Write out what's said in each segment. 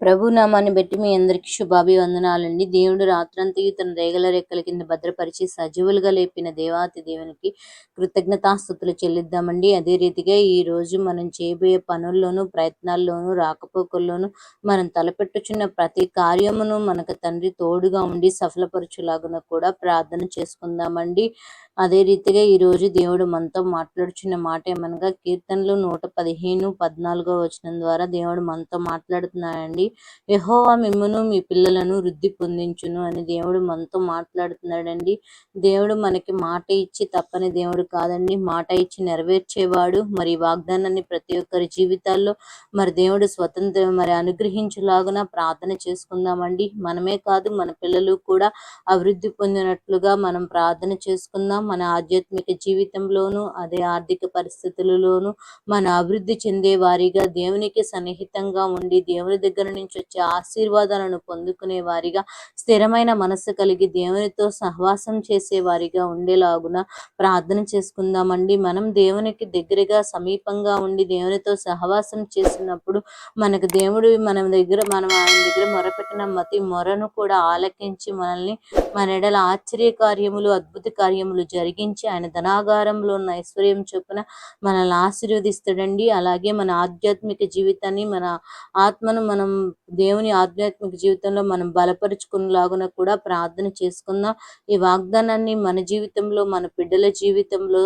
ప్రభు నామాన్ని బట్టి మీ అందరికీ శుభాభివందనాలండి. దేవుడు రాత్రంతయు తన రేగల రెక్కల కింద భద్రపరిచి సజీవులుగా లేపిన దేవాతి దేవునికి కృతజ్ఞతాస్థుతులు చెల్లిద్దామండి. అదే రీతిగా ఈ రోజు మనం చేయబోయే పనుల్లోనూ ప్రయత్నాల్లోనూ రాకపోకల్లోనూ మనం తలపెట్టుచున్న ప్రతి కార్యమును మనకు తండ్రి తోడుగా ఉండి సఫలపరచులాగున కూడా ప్రార్థన చేసుకుందామండి. అదే రీతిగా ఈ రోజు దేవుడు మనతో మాట్లాడుచున్న మాట ఏమనగా కీర్తనలు నూట పదిహేను పద్నాలుగో వచనం ద్వారా దేవుడు మనతో మాట్లాడుతున్నాడండి. యహోవా మిమ్మను మీ పిల్లలను వృద్ధి పొందించును అని దేవుడు మనతో మాట్లాడుతున్నాడండి. దేవుడు మనకి మాట ఇచ్చి తప్పని దేవుడు కాదండి. మాట ఇచ్చి నెరవేర్చేవాడు మరి వాగ్దానాన్ని ప్రతి ఒక్కరి జీవితాల్లో మరి దేవుడు స్వతంత్రం మరి అనుగ్రహించులాగున ప్రార్థన చేసుకుందామండి. మనమే కాదు మన పిల్లలు కూడా అభివృద్ధి పొందినట్లుగా మనం ప్రార్థన చేసుకుందాం. మన ఆధ్యాత్మిక జీవితంలోను అదే ఆర్థిక పరిస్థితులలోను మన అభివృద్ధి చెందే వారిగా దేవునికి సన్నిహితంగా ఉండి దేవుని దగ్గర నుంచి వచ్చే ఆశీర్వాదాలను పొందుకునే వారిగా స్థిరమైన మనసు కలిగి దేవునితో సహవాసం చేసే వారిగా ఉండేలాగున ప్రార్థన చేసుకుందామండి. మనం దేవునికి దగ్గరగా సమీపంగా ఉండి దేవునితో సహవాసం చేసినప్పుడు మనకు దేవుడు మన దగ్గర మనం ఆయన దగ్గర మొరపెట్టిన మతి మొరను కూడా ఆలకించి మనల్ని మన ఎడల ఆశ్చర్య కార్యములు అద్భుత కార్యములు జరిగించి ఆయన ధనాగారంలో ఉన్న ఐశ్వర్యం చొప్పున మనల్ని ఆశీర్వదిస్తాడండి. అలాగే మన ఆధ్యాత్మిక జీవితాన్ని మన ఆత్మను మనం దేవుని ఆధ్యాత్మిక జీవితంలో మనం బలపరుచుకునేలాగున కూడా ప్రార్థన చేసుకుందాం. ఈ వాగ్దానాన్ని మన జీవితంలో మన బిడ్డల జీవితంలో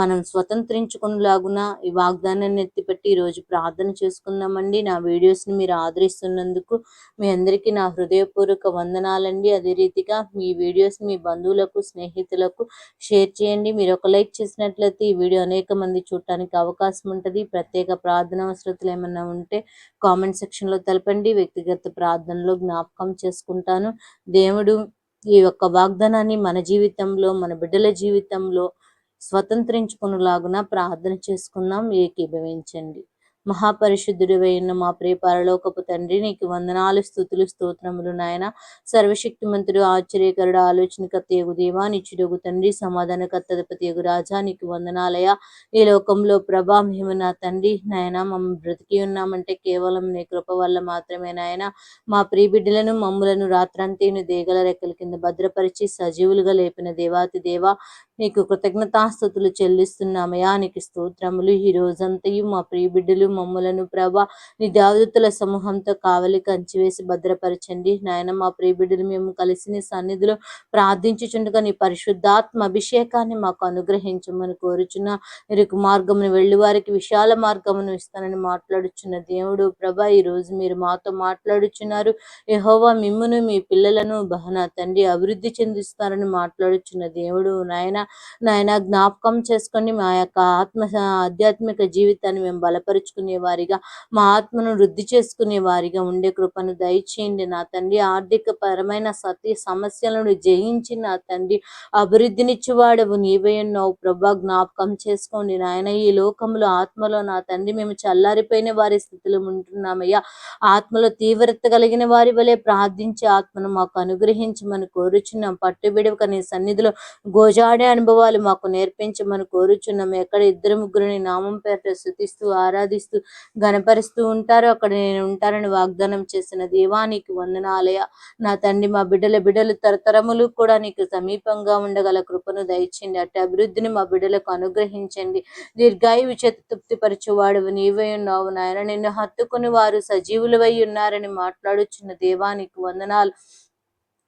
మనం స్వతంత్రించుకునేలాగున ఈ వాగ్దానాన్ని ఎత్తిపెట్టి ఈరోజు ప్రార్థన చేసుకుందామండి. నా వీడియోస్ని మీరు ఆదరిస్తున్నందుకు మీ అందరికీ నా హృదయపూర్వక వందనాలండి. అదే రీతిగా మీ వీడియోస్ మీ బంధువులకు స్నేహితులకు షేర్ చేయండి. మీరు ఒక లైక్ చేసినట్లయితే ఈ వీడియో అనేక మంది చూడటానికి అవకాశం ఉంటుంది. ప్రత్యేక ప్రార్థన అవసరతలు ఏమైనా ఉంటే కామెంట్ సెక్షన్లో తెలపండి. వ్యక్తిగత ప్రార్థనలో జ్ఞాపకం చేసుకుంటాను. దేవుడు ఈ యొక్క వాగ్దానాన్ని మన జీవితంలో మన బిడ్డల జీవితంలో స్వతంత్రించుకునేలాగున ప్రార్థన చేసుకుందాం. ఏకీభవించండి. మహాపరిశుద్ధుడివైన మా ప్రియ పరలోకపు తండ్రి నీకు వందనాలు స్థుతులు స్తోత్రములు నాయన. సర్వశక్తిమంతుడు ఆశ్చర్యకరుడు ఆలోచనకర్త ఎగు దేవా నిచ్చుడుగు తండ్రి సమాధానకర్తపతి ఎగు రాజా నీకు వందనాలయ ఈ లోకంలో ప్రభా మేము నా తండ్రి నాయన. మమ్మల్ని బ్రతికి ఉన్నామంటే కేవలం నీ కృప వల్ల మాత్రమే నాయన. మా ప్రియ బిడ్డలను మమ్ములను రాత్రంతీను దేగల రెక్కల కింద భద్రపరిచి సజీవులుగా లేపిన దేవాతి దేవా నీకు కృతజ్ఞతాస్థుతులు చెల్లిస్తున్నామయా నీకు స్తోత్రములు. ఈ రోజంతయు మా ప్రియబిడ్డలు మమ్మలను ప్రభా నీ దేవదత్తుల సమూహంతో కావలి కంచివేసి భద్రపరచండి. నాయన మా ప్రియబిడ్డలు మేము కలిసి నీ సన్నిధిలో ప్రార్థించుచుండగా నీ పరిశుద్ధాత్మ అభిషేకాన్ని మాకు అనుగ్రహించమని కోరుచున్న. ఇరుకు మార్గమును వెళ్ళి వారికి విశాల మార్గమును ఇస్తానని మాట్లాడుచున్న దేవుడు ప్రభా ఈ రోజు మీరు మాతో మాట్లాడుచున్నారు. యహోవా మిమ్మును మీ పిల్లలను బహనా తండ్రి అభివృద్ధి చెందిస్తారని మాట్లాడుచున్న దేవుడు నాయన నాయన జ్ఞాపకం చేసుకొని మా యొక్క ఆత్మ ఆధ్యాత్మిక జీవితాన్ని మేము బలపరుచుకునే వారిగా మా ఆత్మను వృద్ధి చేసుకునే వారిగా ఉండే కృపను దయచేయండి నా తండ్రి. ఆర్థిక పరమైన సతీ సమస్యలను జయించి నా తండ్రి. అభివృద్ధినిచ్చేవాడవు నీవే ఉన్నావు ప్రభా. జ్ఞాపకం చేసుకోండి నాయన. ఈ లోకంలో ఆత్మలో నా తండ్రి మేము చల్లారిపోయిన వారి స్థితిలో ఉంటున్నామయ్యా. ఆత్మలో తీవ్రత కలిగిన వారి వలె ప్రార్థించి ఆత్మను మాకు అనుగ్రహించమని కోరుచున్నాం. పట్టుబిడవక నీ సన్నిధిలో గోజాడే అనుభవాలు మాకు నేర్పించమని కోరుచున్నాము. ఎక్కడ ఇద్దరు ముగ్గురిని నామం పేరిట స్థుతిస్తూ ఆరాధిస్తూ గనపరుస్తూ ఉంటారో అక్కడ నేను ఉంటారని వాగ్దానం చేసిన దేవానికి వందనాలయ. నా తండ్రి మా బిడ్డల బిడ్డలు తరతరములు కూడా నీకు సమీపంగా ఉండగల కృపను దయచండి అట్టి అభివృద్ధిని మా బిడ్డలకు అనుగ్రహించండి. దీర్ఘాయువు చేత తృప్తిపరచువాడు నీవై ఉన్నావు. నాయన నిన్ను హత్తుకుని వారు సజీవులవై ఉన్నారని మాట్లాడుచున్న దేవానికి వందనాలు.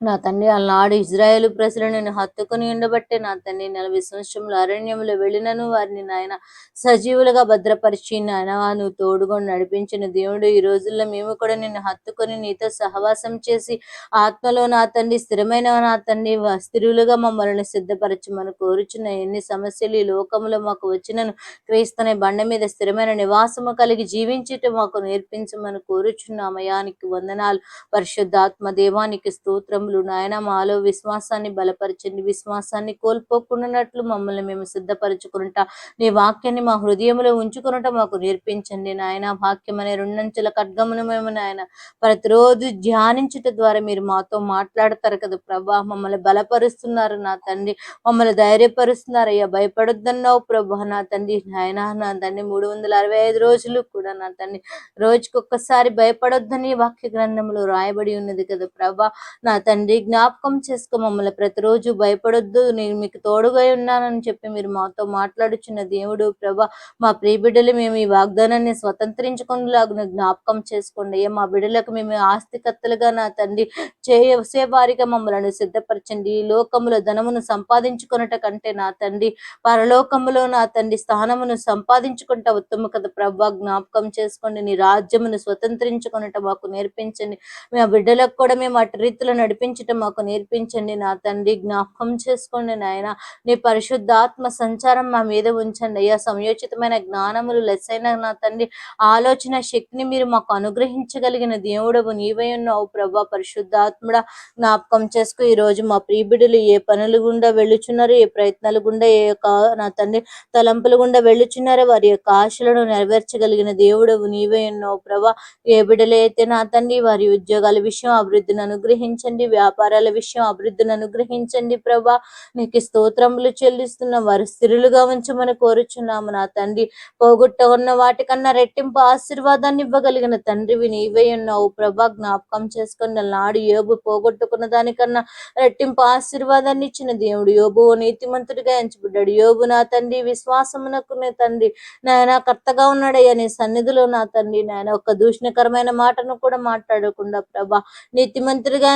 నా తండ్రి అలనాడు ఇజ్రాయేల్ ప్రజలు నేను హత్తుకుని ఉండబట్టే నా తండ్రి నలభై సంవత్సరంలో అరణ్యంలో వెళ్ళినను. వారిని నాయన సజీవులుగా భద్రపరిచి నాయన నువ్వు తోడుగా నడిపించిన దేవుడు. ఈ రోజుల్లో మేము కూడా నిన్ను హత్తుకొని నీతో సహవాసం చేసి ఆత్మలో నా తండ్రి స్థిరమైన నా తండ్రి స్థిరులుగా మమ్మల్ని సిద్ధపరచమని కోరుచున్న ఎన్ని సమస్యలు ఈ లోకంలో మాకు వచ్చినను. క్రీస్తునే బండ మీద స్థిరమైన నివాసము కలిగి జీవించటం మాకు నేర్పించమని కోరుచున్న అమయానికి వందనాలు. పరిశుద్ధాత్మ దేవానికి స్తోత్రములు వాగ్దానములు నాయన మాలో విశ్వాసాన్ని బలపరచండి. విశ్వాసాన్ని కోల్పోకుండానట్లు మమ్మల్ని మేము సిద్ధపరచుకునుట. నీ వాక్యాన్ని మా హృదయంలో ఉంచుకునుట మాకు నేర్పించండి. నాయన వాక్యం అనే రెండంచెల ఖడ్గమును మేము నాయన ప్రతిరోజు ధ్యానించుట ద్వారా మీరు మాతో మాట్లాడతారు కదా ప్రభా. మమ్మల్ని బలపరుస్తున్నారు నా తండ్రి. మమ్మల్ని ధైర్యపరుస్తున్నారు. అయ్యా భయపడొద్దన్నావు ప్రభా నా తండ్రి. నాయన నా తండ్రి మూడు వందల అరవై ఐదు రోజులు కూడా నా తండ్రి. రోజుకి ఒక్కసారి భయపడొద్దని వాక్య గ్రంథంలో రాయబడి ఉన్నది కదా ప్రభా. నా తండ్రి తండ్రి జ్ఞాపకం చేసుకో మమ్మల్ని. ప్రతిరోజు భయపడొద్దు. నేను మీకు తోడుగా ఉన్నానని చెప్పి మీరు మాతో మాట్లాడుచున్న దేవుడు ప్రభా మా ప్రియ బిడ్డలు మేము ఈ వాగ్దానాన్ని స్వతంత్రించుకునేలాగా జ్ఞాపకం చేసుకోండి. అయ్యా మా బిడ్డలకు మేము ఆస్తికత్తలుగా నా తండ్రి చేసే వారిగా మమ్మల్ని సిద్ధపరచండి. ఈ లోకములో ధనమును సంపాదించుకున్నట కంటే నా తండ్రి పరలోకములో నా తండ్రి స్థానమును సంపాదించుకుంటా ఉత్తమ కథ ప్రభా. జ్ఞాపకం చేసుకోండి. నీ రాజ్యమును స్వతంత్రించుకున్నట మాకు నేర్పించండి. మా బిడ్డలకు కూడా మేము అటు రీతిలో జీవించటం మాకు నేర్పించండి నా తండ్రి. జ్ఞాపకం చేసుకోండి నాయన. నీ పరిశుద్ధాత్మ సంచారం మా మీద ఉంచండి. అయ్యా సంయోచితమైన జ్ఞానములు లెస్సైన నా తండ్రి. ఆలోచన శక్తిని మీరు మాకు అనుగ్రహించగలిగిన దేవుడవు. నీవై ఉన్నావు ప్రభా పరిశుద్ధాత్ముడ. జ్ఞాపకం చేసుకో ఈ రోజు మా ప్రియబిడ్డలు ఏ పనులు గుండా వెళ్ళుచున్నారు ఏ ప్రయత్నాలు గుండా ఏ యొక్క నా తండ్రి తలంపులు గుండా వెళ్ళుచున్నారో వారి యొక్క ఆశలను నెరవేర్చగలిగిన దేవుడవు. నీవే ఉన్నావు ప్రభా. ఏ బిడ్డలు అయితే నా తండ్రి వారి ఉద్యోగాల విషయం అభివృద్ధిని అనుగ్రహించండి. వ్యాపారాల విషయం అభివృద్ధిని అనుగ్రహించండి ప్రభా. నీకు స్తోత్రములు చెల్లిస్తున్న వారు స్థిరులుగా ఉంచమని కోరుచున్నాము. నా తండ్రి పోగొట్ట ఉన్న వాటికన్నా రెట్టింపు ఆశీర్వాదాన్ని ఇవ్వగలిగిన తండ్రివి నీవే ఉన్నావు ప్రభా. జ్ఞాపకం చేసుకున్న నాడు యోబు పోగొట్టుకున్న దానికన్నా రెట్టింపు ఆశీర్వాదాన్ని ఇచ్చిన దేవుడు యోబు నీతిమంతుడిగా ఎంచబడ్డాడు. యోబు నా తండ్రి విశ్వాసమునకునే తండ్రి. నాయన కర్తగా ఉన్నాడయ్యా నీ సన్నిధిలో నా తండ్రి. నాయన ఒక దూషణకరమైన మాటను కూడా మాట్లాడకుండా ప్రభా నీతిమంతుడిగా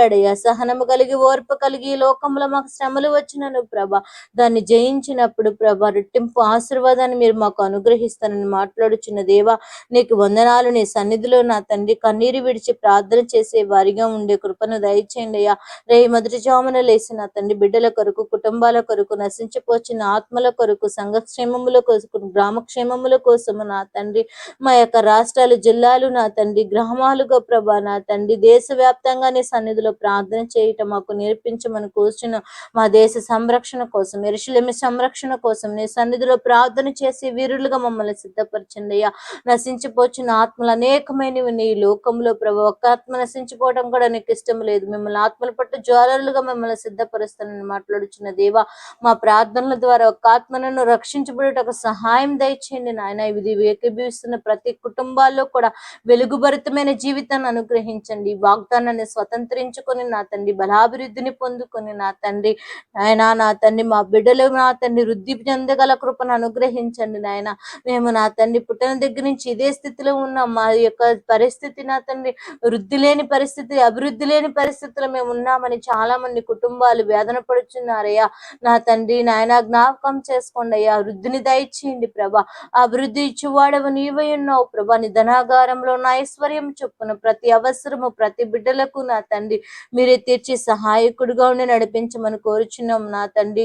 ఎంచబడ్డాడయ్యా సహనము కలిగి ఓర్పు కలిగి లోకంలో మాకు శ్రమలు వచ్చినను ప్రభా. దాన్ని జయించినప్పుడు ప్రభా రెట్టింపు ఆశీర్వాదాన్ని మీరు మాకు అనుగ్రహిస్తానని మాట్లాడుచున్న దేవా నీకు వందనాలు. నీ సన్నిధిలో నా తండ్రి కన్నీరు విడిచి ప్రార్థన చేసే వారిగా ఉండే కృపను దయచేయండి అయ్యా. రే మొదటి జామున లేసి నా తండ్రి బిడ్డల కొరకు కుటుంబాల కొరకు నశించిపోచిన ఆత్మల కొరకు సంఘక్షేమముల కోసం గ్రామక్షేమముల కోసము నా తండ్రి మా యొక్క రాష్ట్రాలు జిల్లాలు నా తండ్రి గ్రామాలుగా ప్రభా నా తండ్రి దేశవ్యాప్తంగా నీ సన్నిధిలో ప్రార్థన చేయటం మాకు నేర్పించమని కూర్చున్న. మా దేశ సంరక్షణ కోసం ఎరుశలేమి సంరక్షణ కోసం నీ సన్నిధిలో ప్రార్థన చేసి వీరులుగా మమ్మల్ని సిద్ధపరచండి అయ్యా నశించిపోచిన ఆత్మలు అనేకమైనవి నీ లోకంలో ప్రభు. ఒక్క ఆత్మ నశించిపోవడం కూడా నీకు ఇష్టం లేదు. మిమ్మల్ని ఆత్మల పట్టు జ్వాలలుగా మిమ్మల్ని సిద్ధపరుస్తానని మాట్లాడుచున్న దేవా మా ప్రార్థనల ద్వారా ఒక్క ఆత్మలను రక్షించబడేటకు సహాయం దయచేయండి నాయన. ఇది ఏకీభవిస్తున్న ప్రతి కుటుంబాల్లో కూడా వెలుగుభరితమైన జీవితాన్ని అనుగ్రహించండి. వాగ్దానాన్ని స్వతంత్రించ స్వతంత్రించుకొని నా తండ్రి బలాభివృద్ధిని పొందుకొని నా తండ్రి నాయన నా తండ్రి మా బిడ్డలు నా తండ్రి వృద్ధి చెందగల కృపను అనుగ్రహించండి నాయన. మేము నా తండ్రి పుట్టిన దగ్గర నుంచి ఇదే స్థితిలో ఉన్నాం. మా యొక్క పరిస్థితి నా తండ్రి వృద్ధి లేని పరిస్థితి అభివృద్ధి లేని పరిస్థితిలో మేము ఉన్నామని చాలా మంది కుటుంబాలు వేదన పడుచున్నారయ్యా. నా తండ్రి నాయన జ్ఞాపకం చేసుకోండి అయ్యా. వృద్ధిని దయచేయండి ప్రభా. అభివృద్ధి ఇచ్చేవాడవు నీవై ఉన్నావు ప్రభా. నీ ధనాగారంలో ఉన్న ఐశ్వర్యం చొప్పున ప్రతి అవసరము ప్రతి బిడ్డలకు నా తండ్రి మీరే తీర్చి సహాయకుడిగా ఉండి నడిపించమని కోరుచున్నాం. నా తండ్రి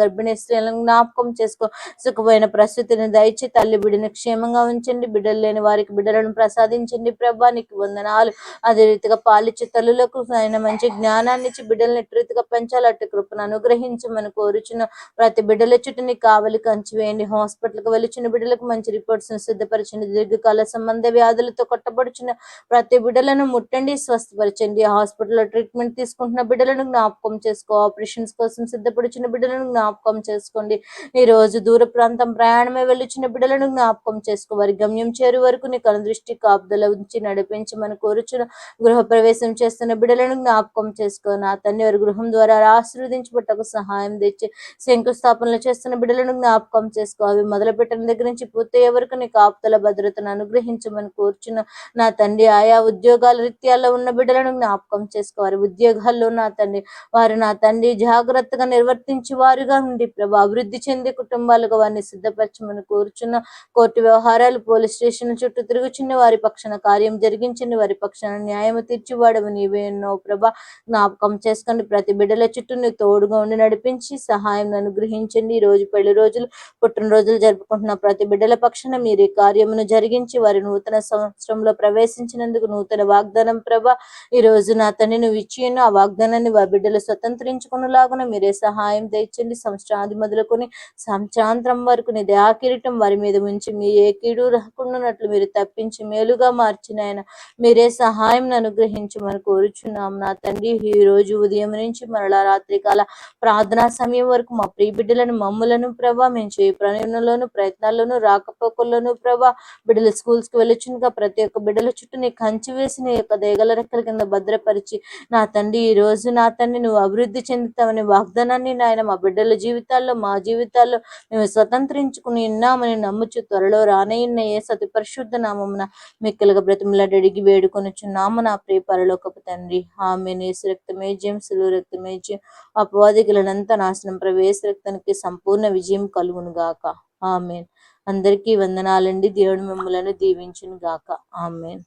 గర్భిణీ స్త్రీలను జ్ఞాపకం చేసుకో. సుఖమైన ప్రస్తుతిని దయచి తల్లి బిడ్డను క్షేమంగా ఉంచండి. బిడ్డలు లేని వారికి బిడ్డలను ప్రసాదించండి. ప్రభా నీకు వందనాలు. అదే రీతిగా పాలిచ్చే తల్లులకు ఆయన మంచి జ్ఞానాన్ని ఇచ్చి బిడ్డలను ఎట్టి రీతిగా పెంచాలి. అటు కృపను అనుగ్రహించమని కోరుచున్నాం. ప్రతి బిడ్డల చుట్టూ నీ కావలి కంచి వేయండి. హాస్పిటల్కి వెళ్ళిచిన బిడ్డలకు మంచి రిపోర్ట్స్ సిద్ధపరచండి. దీర్ఘకాల సంబంధ వ్యాధులతో కొట్టబడుచున్న ప్రతి బిడ్డలను ముట్టండి. స్వస్థపరచండి. హాస్పిటల్లో ట్రీట్మెంట్ తీసుకుంటున్న బిడ్డలను జ్ఞాపకం చేసుకో. ఆపరేషన్స్ కోసం సిద్ధపడుచున్న బిడ్డలను జ్ఞాపకం చేసుకోండి. ఈ రోజు దూర ప్రాంతం ప్రయాణమే వెళ్ళొచ్చిన బిడ్డలను జ్ఞాపకం చేసుకో. వారి గమ్యం చేరు వరకు నీ కను దృష్టి కాపుదల ఉంచి నడిపించమని కోరుచున్న గృహ ప్రవేశం చేస్తున్న బిడ్డలను జ్ఞాపకం చేసుకో. నా తండ్రి వారి గృహం ద్వారా ఆశీర్వదించబట్టకు సహాయం తెచ్చి శంకుస్థాపనలు చేస్తున్న బిడ్డలను జ్ఞాపకం చేసుకో. అవి మొదలు పెట్టిన దగ్గర నుంచి పూర్తయ్యే వరకు నీ కాపుతల భద్రతను అనుగ్రహించమని కోరుచున్న నా తండ్రి ఆయా ఉద్యోగాల రీత్యాల్లో ఉన్న బిడ్డలను జ్ఞాపకం చేసుకో. వారి ఉద్యోగాల్లో నా తండ్రి వారు నా తండ్రి జాగ్రత్తగా నిర్వర్తించి వారుగా ఉండి ప్రభా అభివృద్ధి చెంది కుటుంబాలుగా వారిని సిద్ధపరచమని కోరుచున్న కోర్టు వ్యవహారాలు పోలీస్ స్టేషన్ చుట్టూ తిరుగుచున్న వారి పక్షాన కార్యం జరిగించండి. వారి పక్షాన న్యాయం తీర్చివాడవు నీవే ఉన్నావు ప్రభా. జ్ఞాపకం చేసుకోండి. ప్రతి బిడ్డల చుట్టూ నువ్వు తోడుగా ఉండి నడిపించి సహాయం అనుగ్రహించండి. ఈ రోజు పెళ్ళి రోజులు పుట్టినరోజులు జరుపుకుంటున్న ప్రతి బిడ్డల పక్షాన మీరు ఈ కార్యమును జరిగించి వారి నూతన సంవత్సరంలో ప్రవేశించినందుకు నూతన వాగ్దానం ప్రభ. ఈ రోజు నా తండ్రి నువ్వు ఇచ్చిన ఆ వాగ్దానాన్ని వారి బిడ్డలు స్వతంత్రించుకునేలాగున మీరే సహాయం తెచ్చండి సంవత్సరాది మొదలుకొని సంవత్సరాంతరం వరకు నీ దయాకిరీటం వారి మీద ఉంచి మీ ఏ కీడు రాకుండానట్లు మీరు తప్పించి మేలుగా మార్చిన ఆయన మీరే సహాయం అనుగ్రహించమని కోరుచున్నాం. నా తండ్రి ఈ రోజు ఉదయం నుంచి మరలా రాత్రి కాల ప్రార్థనా సమయం వరకు మా ప్రియ బిడ్డలను మమ్ములను ప్రభా మేము చేయ ప్రణయంలోను ప్రయత్నాల్లోనూ రాకపోకల్లోనూ ప్రభా బిడ్డలు స్కూల్స్కి వెళ్ళొచ్చునుగా ప్రతి ఒక్క బిడ్డల చుట్టూ నీ కంచి వేసి నీ యొక్క దేగల రెక్కల కింద భద్రపరిచి నా తండ్రి ఈ రోజు నా తండ్రి నువ్వు అభివృద్ధి చెందుతావని వాగ్దానాన్ని నాయన మా బిడ్డల జీవితాల్లో మా జీవితాల్లో మేము స్వతంత్రించుకుని ఉన్నామని నమ్ముచు త్వరలో రానయ్యన్న ఏ సతి పరిశుద్ధ నామమున మిక్కలుగా బ్రతిమలాడి అడిగి వేడుకొనుచున్నాము నా ప్రియ పరలోకపు తండ్రి. ఆమె నేసు రక్తమే జయం సులువు రక్తమే అపవాదికులనంతా నాశనం ప్రవేశ రక్తానికి సంపూర్ణ విజయం కలుగును గాక. ఆమెన్. అందరికీ వందనాలండి. దేవుడు మిమ్మలను దీవించును గాక. ఆమెన్.